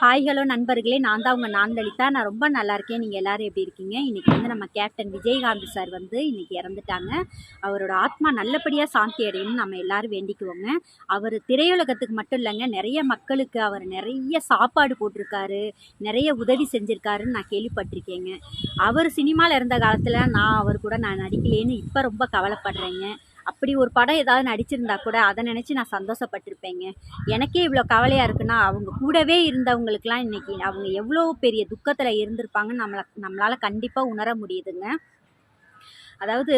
Hi hello நண்பர்களே. நான் தான் உங்கள் நான் லலிதா நான் ரொம்ப நல்லா இருக்கேன். நீங்கள் எல்லோரும் எப்படி இருக்கீங்க? இன்றைக்கி வந்து நம்ம கேப்டன் விஜயகாந்த் சார் வந்து இன்றைக்கி இறந்துட்டாங்க. அவரோட ஆத்மா நல்லபடியாக சாந்தி அடையணும்னு நம்ம எல்லாரும் வேண்டிக்குவோங்க. அவர் திரையுலகத்துக்கு மட்டும் இல்லைங்க. நிறைய மக்களுக்கு அவர் நிறைய சாப்பாடு போட்டிருக்காரு. நிறைய உதவி செஞ்சுருக்காருன்னு நான் கேள்விப்பட்டிருக்கேங்க. அவர் சினிமாவில் இருந்த காலத்தில் நான் அவர் கூட நான் நடிக்கலேன்னு இப்போ ரொம்ப கவலைப்படுறேங்க. அப்படி ஒரு படம் ஏதாவது நடிச்சிருந்தா கூட அதை நினச்சி நான் சந்தோஷப்பட்டிருப்பேங்க. எனக்கே இவ்வளோ கவலையாக இருக்குன்னா அவங்க கூடவே இருந்தவங்களுக்கெல்லாம் இன்றைக்கி அவங்க எவ்வளோ பெரிய துக்கத்தில் இருந்திருப்பாங்கன்னு நம்மளை நம்மளால் கண்டிப்பாக உணர முடியுதுங்க. அதாவது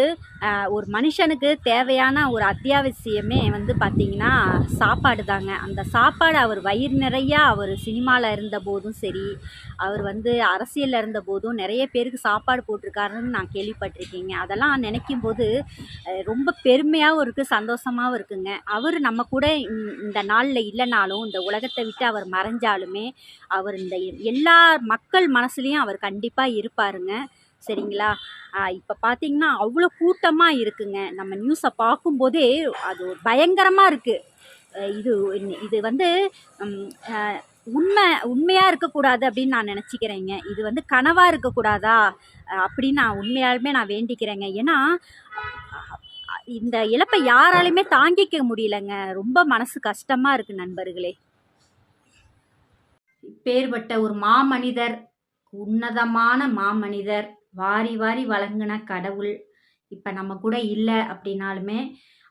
ஒரு மனுஷனுக்கு தேவையான ஒரு அத்தியாவசியமே வந்து பார்த்திங்கன்னா சாப்பாடு தாங்க. அந்த சாப்பாடு அவர் வயிறு நிறையா அவர் சினிமாவில் இருந்த போதும் சரி அவர் வந்து அரசியலில் இருந்த போதும் நிறைய பேருக்கு சாப்பாடு போட்டிருக்காருன்னு நான் கேள்விப்பட்டிருக்கேங்க. அதெல்லாம் நினைக்கும் போது ரொம்ப பெருமையாகவும் இருக்குது சந்தோஷமாகவும் இருக்குங்க. அவர் நம்ம கூட இந்த நாளில் இல்லைனாலும் இந்த உலகத்தை விட்டு அவர் மறைஞ்சாலுமே அவர் இந்த எல்லா மக்கள் மனசுலேயும் அவர் கண்டிப்பாக இருப்பாருங்க. சரிங்களா? இப்போ பார்த்தீங்கன்னா அவ்வளோ கூட்டமாக இருக்குங்க. நம்ம நியூஸை பார்க்கும்போதே அது ஒரு பயங்கரமாக இருக்குது இது இது வந்து உண்மை உண்மையாக இருக்கக்கூடாது அப்படின்னு நான் நினச்சிக்கிறேங்க. இது வந்து கனவாக இருக்கக்கூடாதா? அப்படின்னு நான் உண்மையாலுமே நான் வேண்டிக்கிறேங்க. ஏன்னா இந்த இழப்பை யாராலையுமே தாங்கிக்க முடியலங்க. ரொம்ப மனசு கஷ்டமாக இருக்குது நண்பர்களே. பேர்பட்ட ஒரு மாமனிதர் உன்னதமான மாமனிதர் வாரி வாரி வழங்கின கடவுள். இப்போ நம்ம கூட இல்லை அப்படின்னாலுமே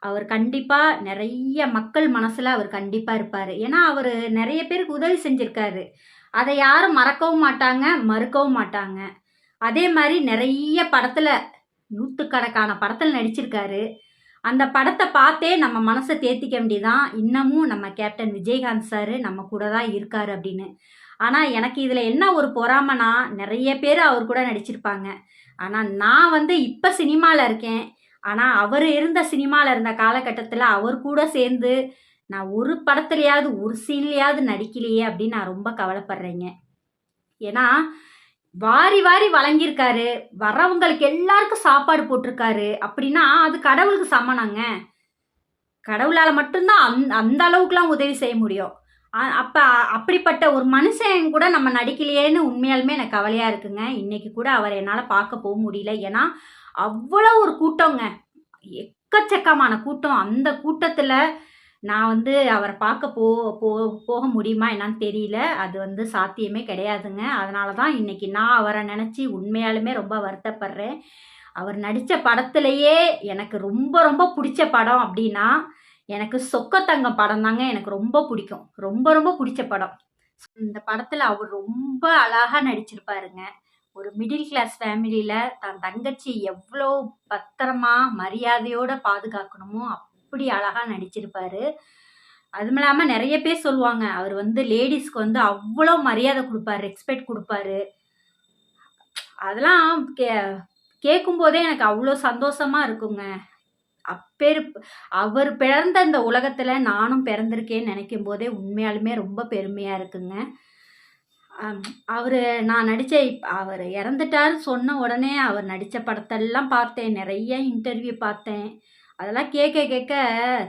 அவர் கண்டிப்பாக நிறைய மக்கள் மனசில் அவர் கண்டிப்பாக இருப்பார். ஏன்னா அவர் நிறைய பேருக்கு உதவி செஞ்சுருக்காரு. அதை யாரும் மறக்கவும் மாட்டாங்க மறுக்கவும் மாட்டாங்க. அதே மாதிரி நிறைய படத்தில் நூற்றுக்கணக்கான படத்தில் நடிச்சிருக்காரு. அந்த படத்தை பார்த்தே நம்ம மனசை தேத்திக்க வேண்டியதான் இன்னமும் நம்ம கேப்டன் விஜயகாந்த் சார் நம்ம கூட தான் இருக்கார் அப்படின்னு. ஆனால் எனக்கு இதில் என்ன ஒரு பொறாமனா நிறைய பேர் அவர் கூட நடிச்சிருப்பாங்க. ஆனால் நான் வந்து இப்போ சினிமாவில் இருக்கேன். ஆனால் அவர் இருந்த சினிமாவில் இருந்த காலகட்டத்தில் அவர் கூட சேர்ந்து நான் ஒரு படத்துலையாவது ஒரு சீன்லையாவது நடிக்கலையே அப்படின்னு நான் ரொம்ப கவலைப்படுறேங்க. ஏன்னா வாரி வாரி வழங்கியிருக்காரு. வர்றவங்களுக்கு எல்லாருக்கும் சாப்பாடு போட்டிருக்காரு. அப்படின்னா அது கடவுளுக்கு சமனாங்க. கடவுளால் மட்டும்தான் அந் அந்த அளவுக்குலாம் உதவி செய்ய முடியும். அப்போ அப்படிப்பட்ட ஒரு மனுஷன் கூட நம்ம நடிக்கலையேன்னு உண்மையாலுமே எனக்கு கவலையாக இருக்குங்க. இன்றைக்கி கூட அவரை என்னால் பார்க்க போக முடியல. ஏன்னா அவ்வளோ ஒரு கூட்டங்க. எக்கச்சக்கமான கூட்டம். அந்த கூட்டத்தில் நான் வந்து அவரை பார்க்க போ போக முடியுமா என்னான்னு தெரியல. அது வந்து சாத்தியமே கிடையாதுங்க. அதனால தான் இன்னைக்கு நான் அவரை நினச்சி உண்மையாலுமே ரொம்ப வருத்தப்படுறேன். அவர் நடித்த படத்துலையே எனக்கு ரொம்ப ரொம்ப பிடிச்ச படம் அப்படின்னா எனக்கு சொக்கத்தங்கம் படம் தாங்க எனக்கு ரொம்ப பிடிக்கும். ரொம்ப ரொம்ப பிடிச்ச படம். இந்த படத்தில் அவர் ரொம்ப அழகாக நடிச்சிருப்பாருங்க. ஒரு மிடில் கிளாஸ் ஃபேமிலியில் தன் தங்கச்சி எவ்வளோ பத்திரமா மரியாதையோடு பாதுகாக்கணுமோ அப்படி அழகாக நடிச்சிருப்பாரு. அதுவும் இல்லாமல் நிறைய பேர் சொல்லுவாங்க அவர் வந்து லேடிஸ்க்கு வந்து அவ்வளோ மரியாதை கொடுப்பாரு ரெஸ்பெக்ட் கொடுப்பாரு. அதெல்லாம் கே கேட்கும்போதே எனக்கு அவ்வளோ சந்தோஷமா இருக்குங்க. அப்பேர் அவர் பிறந்த இந்த உலகத்தில் நானும் பிறந்திருக்கேன்னு நினைக்கும் போதே உண்மையாலுமே ரொம்ப பெருமையாக இருக்குங்க. அவர் நான் நடித்த அவர் இறந்துட்டார் சொன்ன உடனே அவர் நடித்த படத்தெல்லாம் பார்த்தேன். நிறைய இன்டர்வியூ பார்த்தேன். அதெல்லாம் கேட்க கேட்க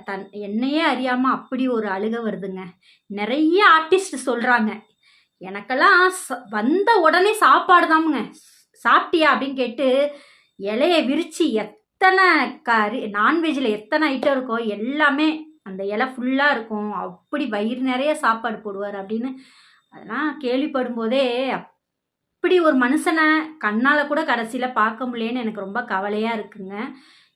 தன் என்னையே அறியாமல் அப்படி ஒரு அழுக வருதுங்க. நிறைய ஆர்டிஸ்ட் சொல்கிறாங்க எனக்கெல்லாம் வந்த உடனே சாப்பாடு தாமுங்க சாப்பிட்டியா அப்படின்னு கேட்டு இலையை விரித்து எத் எத்தனை கறி நான்வெஜ்ஜில் எத்தனை ஐட்டம் இருக்கோ எல்லாமே அந்த இலை ஃபுல்லாக இருக்கும். அப்படி வயிறு நிறைய சாப்பாடு போடுவார் அப்படின்னு அதெல்லாம் கேள்விப்படும் போதே அப்படி ஒரு மனுஷனை கண்ணால் கூட கடைசியில் பார்க்க முடியலன்னு எனக்கு ரொம்ப கவலையாக இருக்குங்க.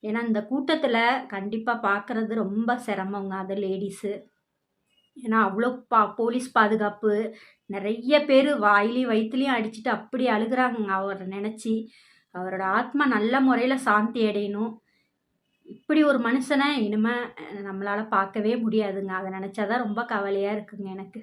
ஏன்னா இந்த கூட்டத்தில் கண்டிப்பாக பார்க்குறது ரொம்ப சிரமங்க அது லேடிஸு ஏன்னா அவ்வளோ பா போலீஸ் பாதுகாப்பு நிறைய பேர் வாயிலையும் வயிற்றுலையும் அடிச்சுட்டு அப்படி அழுகிறாங்க அவரை நினச்சி. அவரோட ஆத்மா நல்ல முறையில் சாந்தி அடையணும். இப்படி ஒரு மனுஷனை இனிமே நம்மளால் பார்க்கவே முடியாதுங்க. அதை நினச்சா தான் ரொம்ப கவலையாக இருக்குங்க எனக்கு.